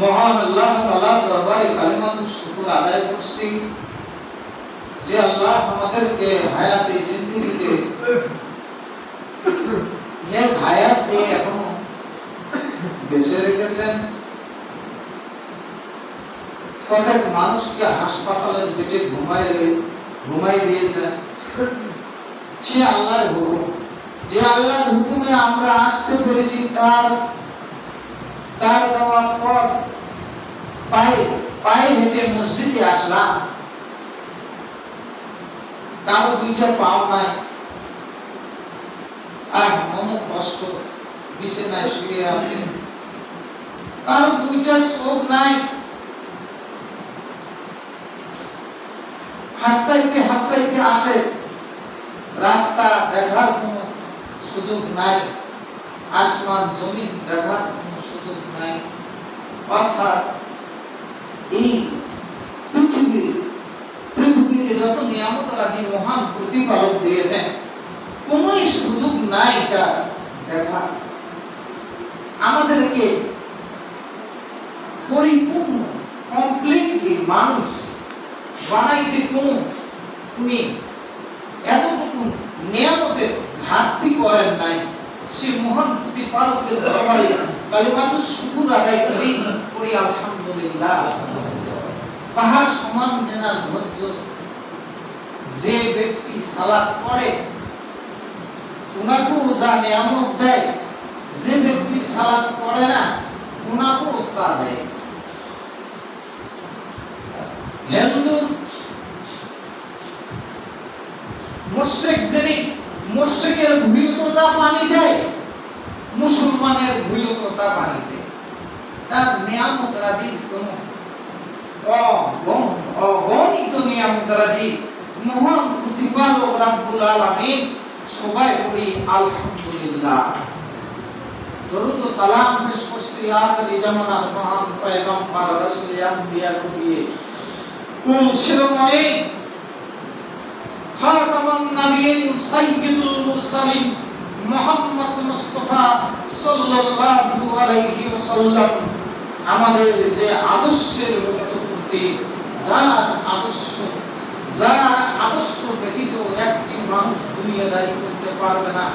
মহান আল্লাহ তাআলার দরবারে কালিমাতু শুকর আদায় করছি। যে আল্লাহ আমাদেরকে হায়াতে জিন্দেগিতে যে হায়াত দিয়ে এখনও বেঁচে রেখেছেন। প্রত্যেক মানুষকে হাসপাতালের বেটে ঘুমাই ঘুমাই দিয়েছেন। সে আল্লাহর হুকুম যে আল্লাহর হুকুমে আমরা আসতে পেরেছি, তার তার দেওয়া পথ পায়ে পায়ে হেঁটে মসজিদে আসলাম। কারও দুইটা পাও নাই। আর মন কষ্ট, বিছানায় শুয়ে আছেন কারও দুইটা চোখ নাই। হাসতাইতে হাসতাইতে আসে। রাস্তা দেখার কোনো সুযোগ নাই। আসমান, জমিন দেখার কোনো সুযোগ নাই। অর্থাৎ এই পৃথিবীর পৃথিবীর যত নিয়ামত রাজি মহান প্রতিপালক দিয়েছেন, কোনোই সুযোগ নাই তা দেখা। আমাদেরকে পরিপূর্ণ কমপ্লিটলি মানুষ বানাইতে কোনো উনি এতটুকু নিয়ামতের ঘাটতি করেন নাই। সে মহান প্রতিপালকের দরবারে কালিমাতু শুকুর আদায় করি করি আলহামদুলিল্লাহ। পাহাড় সমান জেনার ধৈর্য। যে ব্যক্তি সালাত পড়ে, উনাকেও যা নিয়ামত দেয়, যে ব্যক্তি সালাত পড়ে না, উনাকেও তা দেয়। হিন্দু মুশরিক যিনি মুশরিকের যা পানি দেয়, মুসলমানের তা পানি দেয়। তার নিয়ামত রাজির কোনো অগণ, অগণিত নিয়ামত রাজি। মহান প্রতিপালক রাব্বুল আলামিন সবাই পড়ি আলহামদুলিল্লাহ। দরুদ ও সালাম পেশ করছি আখরি জামানার মহান পয়গম্বর রাসূল আম্বিয়া নবী। কোন শিরোমণি খাতামান নবীন সাইয়্যিদুল মুরসালিন মুহাম্মদ মুস্তাফা সাল্লাল্লাহু আলাইহি ওয়াসাল্লাম। আমাদের যে আদর্শের মুক্তপূর্তি, যার আদর্শ যার আদর্শ ব্যতীত একটি মানুষ দুনিয়াদারি করতে পারবে না,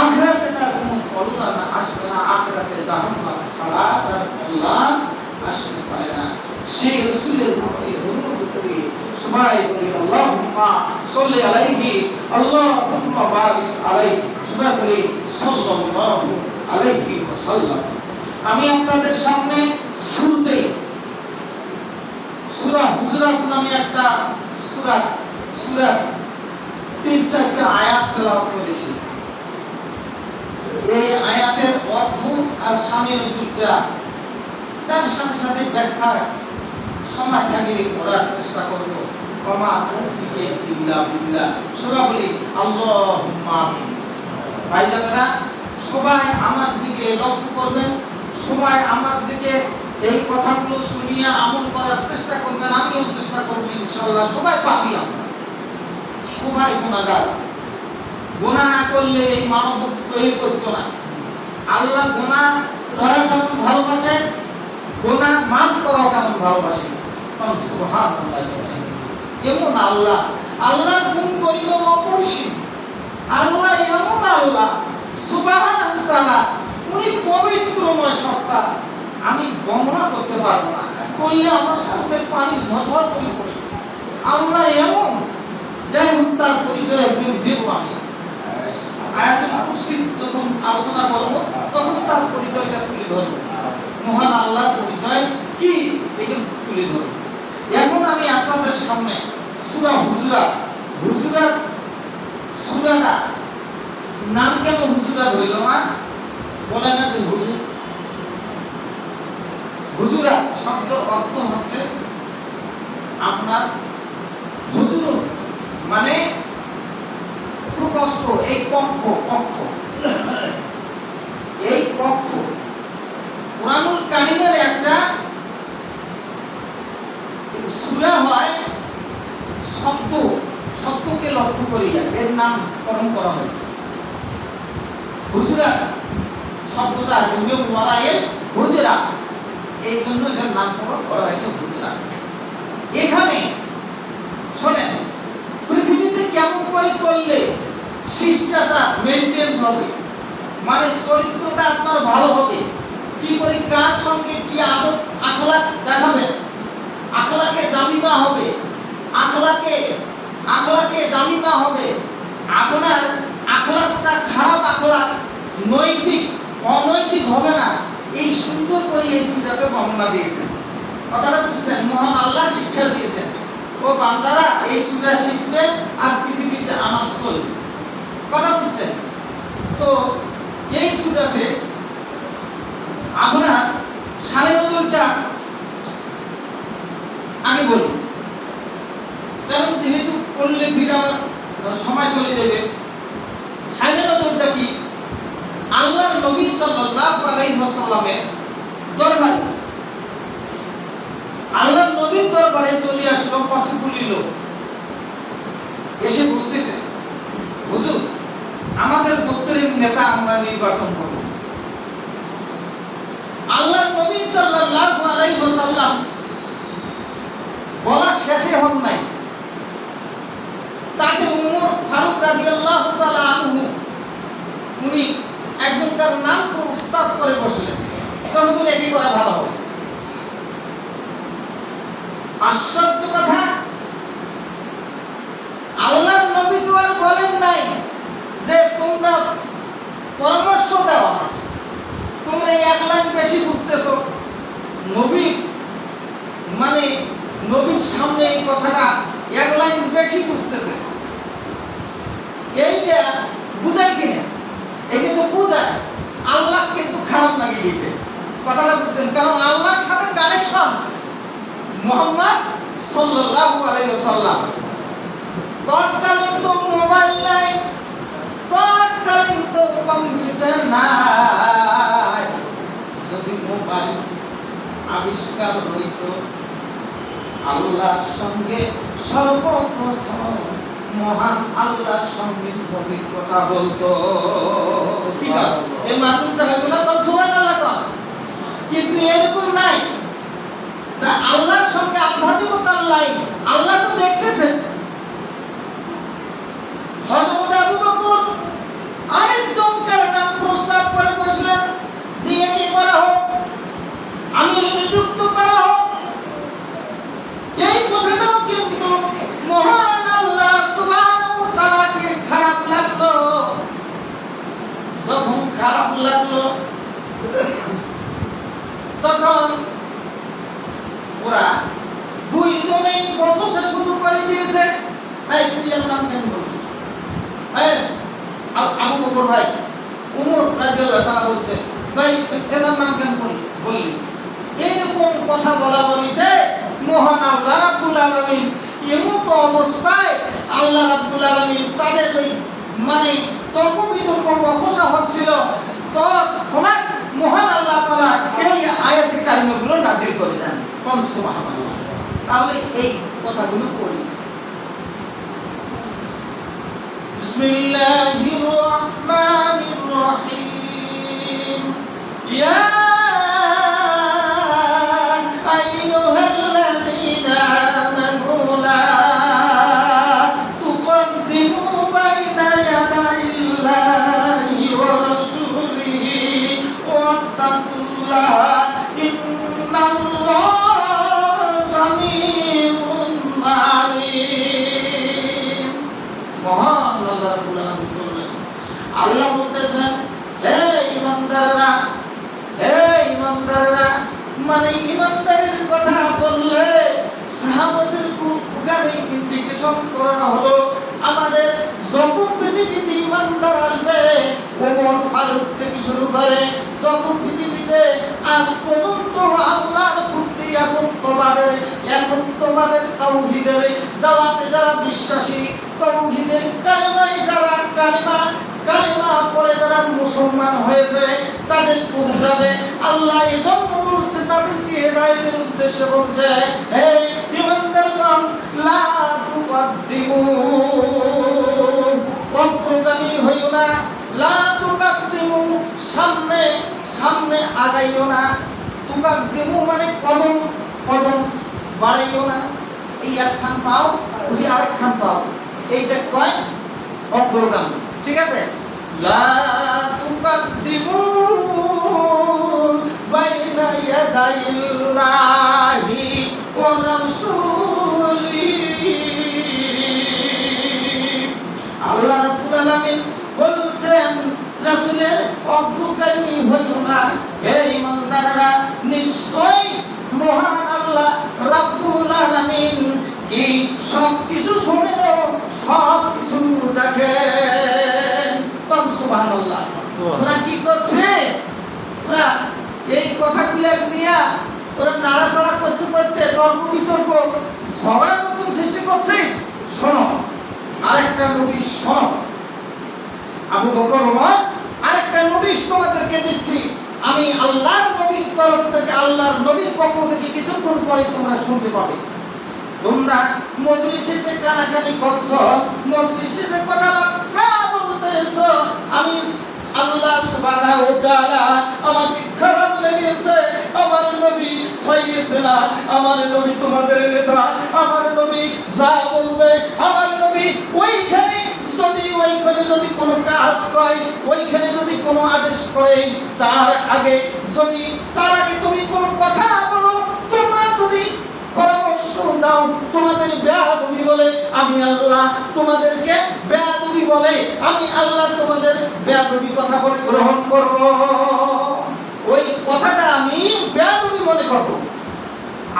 আখরাতে তার কোনো কল্যাণ আসবে না, আখরাতে জাহান্নাম ছাড়া তার কল্যাণ আসতে পারে না। সেই রসুলের করি সবাই বলি, আল্লাহুম্মা সাল্লি আলাইহি, আল্লাহুম্মা বারিক আলাইহি। সবাই বলি, সাল্লাল্লাহু আলাইহি ওয়াসাল্লাম। আমি আপনাদের সামনে সূরা নামে একটা সূরা সূরা তিন আয়াত তেলাওয়াত করেছি। এই আয়াতের অর্থ আর স্বামী রসুলটা তার সাথে সাথে ব্যাখ্যা থাকলে করার চেষ্টা করব। সবাই আমার দিকে করবেন, সবাই আমার দিকে এই কথাগুলো আমল করার চেষ্টা করবেন, আমিও চেষ্টা সবাই না করলে এই মানব তৈরি করতো না। আল্লাহ করা ভালোবাসে গুণা মাফ করা কেমন ভালোবাসে। সুবহানাল্লাহ। এমন আল্লাহ। আল্লাহ গুণ করিল অপরিসীম। আল্লাহ এমন আল্লাহ, সুবহানাহু তাআলা, উনি পবিত্রময় সত্তা আমি বর্ণনা করতে পারব না। করলে আমার চোখের পানি ঝরঝর করে পড়ে। আল্লাহ এমন যাই হোক তার পরিচয় একদিন দেব আমি। আয়াতুল কুরসি যখন আলোচনা করব, তখন তার পরিচয়টা তুলে ধরব। মহান আল্লাহর পরিচয় কি? এটা তুলে ধরব। এখন আমি আপনাদের সামনে, সুরা হুজুরাত হুজুরাত সূরাটা, নাম কেন হুজুরাত হইল মা? বলে না যে হুজুর। হুজুরা শব্দ অর্থ হচ্ছে আপনার হুজুর মানে প্রকষ্ট, এই কক্ষ কক্ষ এই কক্ষ কোরআনুল কারিমের একটা সূরা হয় শব্দ শব্দকে লক্ষ্য করিয়া এর নাম করণ করা হয়েছে। হুজুরাত শব্দটা আছে ওয়ারাইল হুজরা। এই জন্য এটার নামকরণ করা হয়েছে হুজরা। এখানে, শোনেন, পৃথিবীতে কেমন করে চললে শিষ্টাচার মেনটেন্স হবে? মানে চরিত্রটা আপনার ভালো হবে। কি করে কার সঙ্গে কি আদব আখলাক দেখাবেন? আখলাকে জামিমা হবে। আখলাকে আখলাকে জামিমা হবে। আপনার আখলাকটা খারাপ আখলাক, নৈতিক, অনৈতিক হবে না। এই সুন্দর করে এই সুরাতে বর্ণনা দিয়েছেন। কথাটা বুঝছেন? মহান আল্লাহ শিক্ষা দিয়েছেন। ও বান্দারা এই সুরা শিখবে আর পৃথিবীতে আমার চলবে। কথা বুঝছেন? তো এই সুরাতে আমরা সাড়ে নজরটা আগে বলি কারণ যেহেতু পড়লে ভিড় আমার সময় চলে যাবে সাড়ে নজরটা কি আল্লাহর নবী সাল্লাল্লাহু আলাইহি ওয়াসাল্লামের দরবারে আল্লাহর নবীর দরবারে চলে আসলো কতগুলি লোক এসে বলতেছে হুজুর আমাদের গোত্রের নেতা আমরা নির্বাচন করব। আল্লাহর নবী সাল্লাল্লাহু আলাইহি ওয়াসাল্লাম বলা শেষে হন নাই। তাকে উমর ফারুক রাদিয়াল্লাহু তাআলা আনহু, উনি একজন তার নাম প্রস্তাব করে বসলেন। তখন একই করা ভালো হবে। আশ্চর্য কথা, আল্লাহর নবী তো আর বলেন নাই যে তোমরা পরামর্শ দেওয়া। তোমরা এক লাইন বেশি বুঝতেছো। নবী মানে নবীর সামনে এই কথাটা এক লাইন বেশি বুঝতেছে। এইটা বুঝাই কিনা এটা তো বুঝায়। আল্লাহ কিন্তু খারাপ লাগিয়ে দিয়েছে। কথাটা বুঝছেন? কারণ আল্লাহর সাথে কানেকশন মোহাম্মদ সাল্লাল্লাহু আলাইহি ওয়াসাল্লাম। তৎকালীন তো মোবাইল নাই আবিষ্কার হইত, আল্লাহর সঙ্গে সর্বপ্রথম মহান আল্লাহর সঙ্গে নবী কথা বলতো। না সময় কন। কিন্তু এরকম নাই। তা আল্লাহর সঙ্গে আধ্যাত্মিকতার লাইন আল্লাহ তো দেখতেছেন। হযরত আবু আরেকজনকার নাম প্রস্তাব করে বসলেন যে একে করা হোক আমির নিযুক্ত করা হোক। এই কথাটাও কিন্তু মহান আল্লাহ সুবহানাহু ওয়া তাআলাকে খারাপ লাগল যখন খারাপ লাগল তখন ওরা দুইজনেই প্রসেসে শুরু করে দিয়েছে এই তুই এর নাম কেন বললি এই আ- আবু বকর ভাই উমর রাদিয়াল্লাহু তাআলা বলছে ভাই এর নাম কেন বললি বললি এইরকম কথা বলা বলিতে মহান আল্লাহ রাব্বুল আলামিন এমন তো অবস্থায় আল্লাহ রাব্বুল আলামিন তাদের ওই মানে তর্ক বিতর্ক বসসা হচ্ছিল তৎক্ষণাৎ মহান আল্লাহ তাআলা এই আয়াতে কারিমাগুলো নাজিল করে দেন। কোন সুবহানাল্লাহ। তাহলে এই কথাগুলো পড়ি। বিসমিল্লাহির রহমানির রহিম। ইয়া আইয়ুহাল্লাযীনা আমানু লা তুকদ্দিমু বাইনা ইয়াদাইল্লাহি ওয়া রাসূলিহি ওয়াত্তাকুল্লাহ। ইন্নাল্লাহা ফারুক থেকে শুরু করে যত পৃথিবীতে আজ পর্যন্ত আল্লাহর প্রতি একত্ববাদের একত্ববাদের তাওহীদের দাওয়াতে যারা বিশ্বাসী তাওহীদের কালিমায় যারা কালিমা কালিমা পড়ে যারা মুসলমান হয়েছে তাদের বুঝাবে, আল্লাহ এই জন্য বলছে, তাদেরকে হেদায়েতের উদ্দেশ্যে বলছে, হে ইমানদারগণ, লা অগ্রগামী হইও না, লা সামনে সামনে আগাইও না। তুকার দেবো মানে কদম কদম বাড়াইও না। এই একখান পাও উঠি আরেকখান পাও। এইটা কয়, অগ্রগামী। ঠিক আছে? লা তুকাদ্দিমু বাইনা ইয়াদাইল্লাহি ওয়া রাসূলিহি আল্লাহ রাব্বুল আলামিন বলছেন, রাসূলের অগ্রগামী হইল না হে ইমানদাররা নিশ্চয় মহান আল্লাহ রাব্বুল আলামিন। কি সব কিছু শুনেন সব কিছু দেখেন। কোন সুবহানাল্লাহ। তোরা কি করছে? তোরা এই কথাগুলো নিয়ে তোরা নাড়াচাড়া করতে করতে তর্ক বিতর্ক ঝগড়া নতুন সৃষ্টি করছিস? শোনো আরেকটা নোটিশ শোনো। আবু বকর ওমর আরেকটা নোটিশ তোমাদেরকে দিচ্ছি। আমি আল্লাহর নবীর তরফ থেকে, আল্লাহর নবীর পক্ষ থেকে কিছুক্ষণ পরে তোমরা শুনতে পাবে। তোমরা মজলিসে যে কানাকানি করছ, মজলিসে যে কথাবার্তা বলতেছো আমি আল্লাহ সুবহানাহু ওয়া তাআলা আমাকে খারাপ লেগেছে। আমার নবী সাইয়েদনা, আমার নবী তোমাদের নেতা, আমার নবী যা বলবে, আমার নবী যদি ওইখানে যদি কোনো কাজ করে, ওইখানে যদি কোনো আদেশ করে, তার আগে যদি, তার আগে তুমি কোনো কথা বলো, তোমরা যদি তোমাদের বেয়াদবি বলে, আমি আল্লাহ তোমাদেরকে বেয়াদবি বলে, আমি আল্লাহ তোমাদের বেয়াদবি কথা বলে গ্রহণ করব। ওই কথাটা আমি বেয়াদবি মনে করব।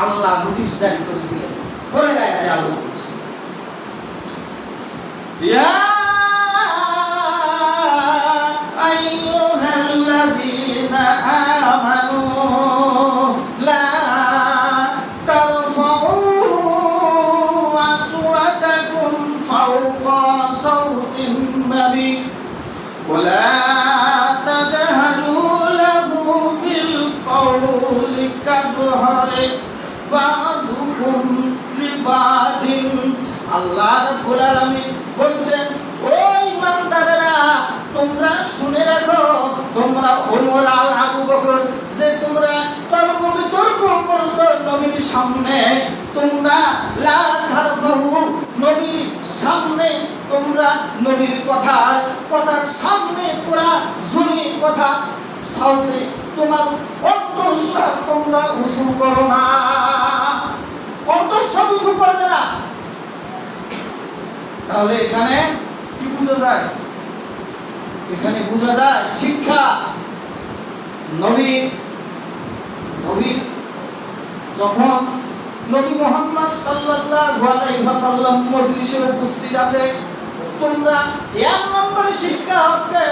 আল্লাহ নোটিশ জারি করে দিলেন। পরে আয়াতে আল্লাহ বলছে ইয়া ওমর আর আবু বকর যে তোমরা তর্ক বিতর্ক করছ নবীর সামনে, তোমরা লা ধারবাহু নবীর সামনে, তোমরা নবীর কথা কথার সামনে তোরা জমি কথা সাউতে তোমার কণ্ঠস্বর তোমরা উঁচু করো না। কণ্ঠস্বর উঁচু করবে না। তাহলে এখানে কি বোঝা যায়? এখানে বোঝা যায় শিক্ষা। নবী নবী যখন নবী মোহাম্মদ সাল্লাল্লাহু আলাইহি ওয়াসাল্লাম মজলিসে উপস্থিত আছে, তোমরা এক নম্বরে শিক্ষা হচ্ছে,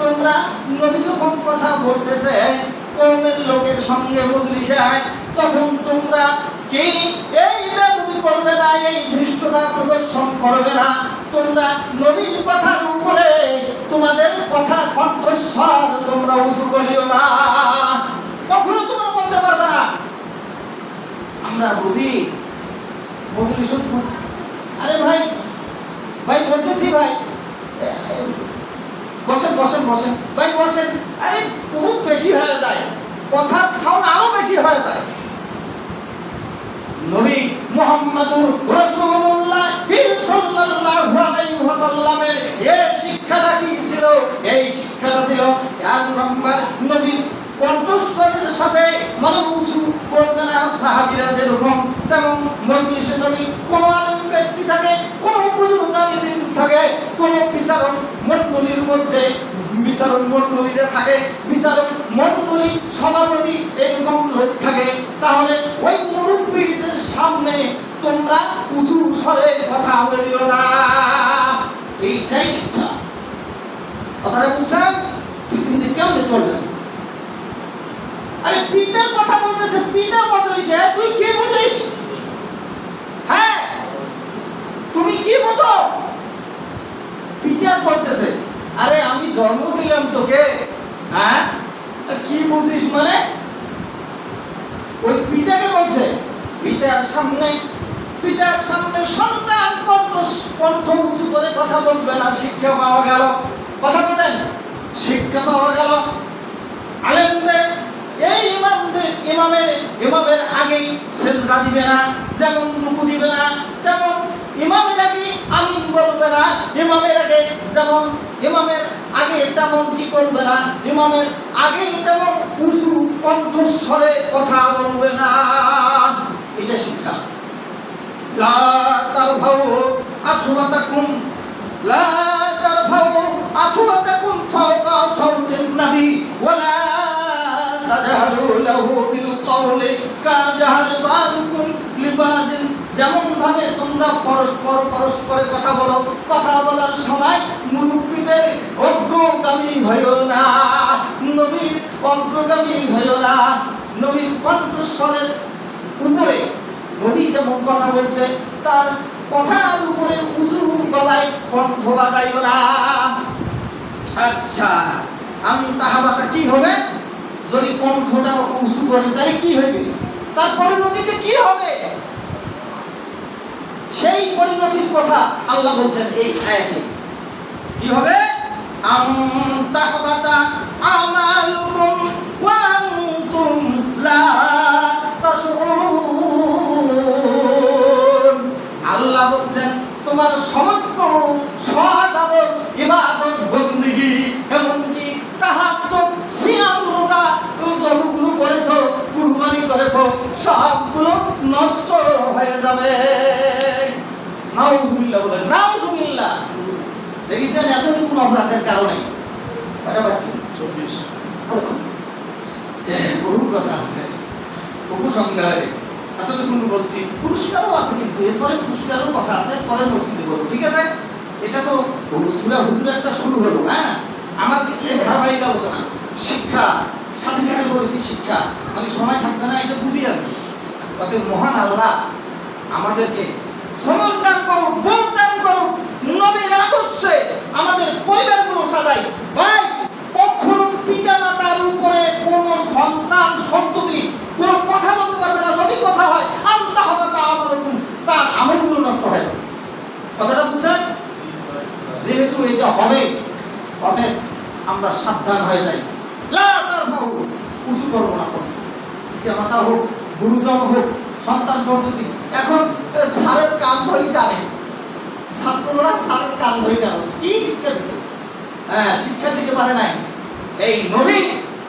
তোমরা নবী যখন কথা বলতেছে, কওমের লোকের সঙ্গে মজলিসে তখন তোমরা কি, এই তুমি করবে না, এই ধৃষ্টতা প্রদর্শন করবে না তোমরা নবীর কথার উপরে তোমাদের কথা কণ্ঠস্বর তোমরা উঁচু করিও না। কখনো তোমরা বলতে পারবে না, আমরা বুঝি, বুঝলি শুনব আরে ভাই ভাই বলতেছি ভাই বসেন বসেন বসেন, ভাই বসেন। আরে বহুত বেশি হয়ে যায়, কথার সাউন্ড আরও বেশি হয়ে যায়। নবী মুহাম্মাদুর সাল্লাল্লাহু ওয়াসাল্লামের এই শিক্ষাটা কি ছিল? এই শিক্ষাটা ছিল এক নম্বর নবীর কণ্ঠস্বরের সাথে মানে উঁচু করবে না সাহাবীরা যেরকম, তেমন মজলিসে যদি কোনো আলেম ব্যক্তি থাকে, কোনো আলিম থাকে, কোনো বিচারক মণ্ডলীর মধ্যে, বিচারক মণ্ডলীরা থাকে, বিচারক মণ্ডলী সভাপতি এরকম লোক থাকে, তাহলে ওই মুরব্বীদের সামনে তোমরা উঁচু স্বরে কথা বলিও না। এইটাই শিক্ষা। কথাটা বুঝছেন? পৃথিবীতে কেমন চলবে আরে পিতার কথা বলতেছে পিতা বদলিস তুই কি বুঝিস? হ্যাঁ? তুমি কি বোঝো? পিতা করতেছে আরে আমি জন্ম দিলাম তোকে। হ্যাঁ? কি বুঝিস মানে? ওই পিতাকে বলছে, পিতার সামনে পিতার সামনে সন্তান কণ্ঠ কণ্ঠ উঁচু করে কথা বলবে না, শিক্ষা পাওয়া গেল। কথা বলেন, শিক্ষা পাওয়া গেল। আলেমদের, এই ইমামদের, ইমামের ইমামের আগেই সেজদা দিবে না, যেমন রুকু দিবে না, তেমন ইমামের আগে আমিন বলবে না, ইমামের আগে যেমন, ইমামের আগে তেমন কি করবে না, ইমামের আগে তেমন উঁচু কণ্ঠস্বরে কথা বলবে না। এটা শিক্ষা। লা তারফাউ আসওয়াতাকুম, লা তারফাউ আসওয়াতাকুম ফাওকা সাওতিন নবী ওয়ালা তাজহারু লাহু বিল কওলি কাজাহার বাযুকুম লিবাযিন যেমন ভাবে তোমরা পরস্পর পরস্পরে কথা বলো, কথা বলার সময় মুরব্বীদের অগ্রগামী হইও না, নবীর অগ্রগামী হইও না। নবীর কণ্ঠস্বরের উপরে নবী যেমন কথা বলছে, তার কথার উপরে উঁচু গলায় কণ্ঠ না। আচ্ছা আমি কি হবে? যদি কণ্ঠটা উঁচু করে, তাহলে কি হবে তার পরিণতিতে কি হবে? সেই পরিণতির কথা আল্লাহ বলছেন এই আয়াতে। কি হবে? আম আমালুকুম ওয়া লা তোমার সমস্ত আমল ইবাদত বন্দিগি এমনকি তাহাজ্জুদ সিয়াম রোজা যতগুলো করেছ কুরবানি করেছ সবগুলো নষ্ট হয়ে যাবে। নাউজুবিল্লাহ বলেন নাউজুবিল্লাহ। দেখেছেন এতটুকু অপরাধের কারণে? কটা পাচ্ছি? চব্বিশ। বহু কথা আছে। বহু সংজ্ঞায় এতটুকু বলছি। পুরস্কারও আছে কিন্তু, এরপরে পুরস্কারের কথা আছে, পরে মসজিদে বলব, ঠিক আছে? এটা তো সুরা হুজুর একটা শুরু হলো হ্যাঁ? আমার ধারাবাহিক আলোচনা, শিক্ষা, সাথে সাথে বলেছি শিক্ষা মানে সময় থাকবে না, এটা বুঝি যাবে। অতএব মহান আল্লাহ আমাদেরকে সমজদার করুক বোধ দান করুক, নবীর আদর্শে আমাদের পরিবারগুলো সাজাই। ভাই, কখনো পিতা মাতার উপরে কোনো সন্তান, সন্ততি কোনো কথা বলতে পারবে না যদি কথা হয় আন্তা হবে তা আমার তার আমলগুলো নষ্ট হয়ে যাবে। কথাটা বুঝছেন? যেহেতু এটা হবে অতএব আমরা সাবধান হয়ে যাই। উঁচু করব না মাতা হোক গুরুজন হোক সন্তান সন্ততি এখন এ, স্যারের কান ধরি টানে। ছাত্ররা স্যারের কান ধরি টানে। কি শিক্ষা দিচ্ছে হ্যাঁ শিক্ষা দিতে পারে নাই। এই নবী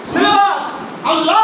সিলেবাস আল্লাহ।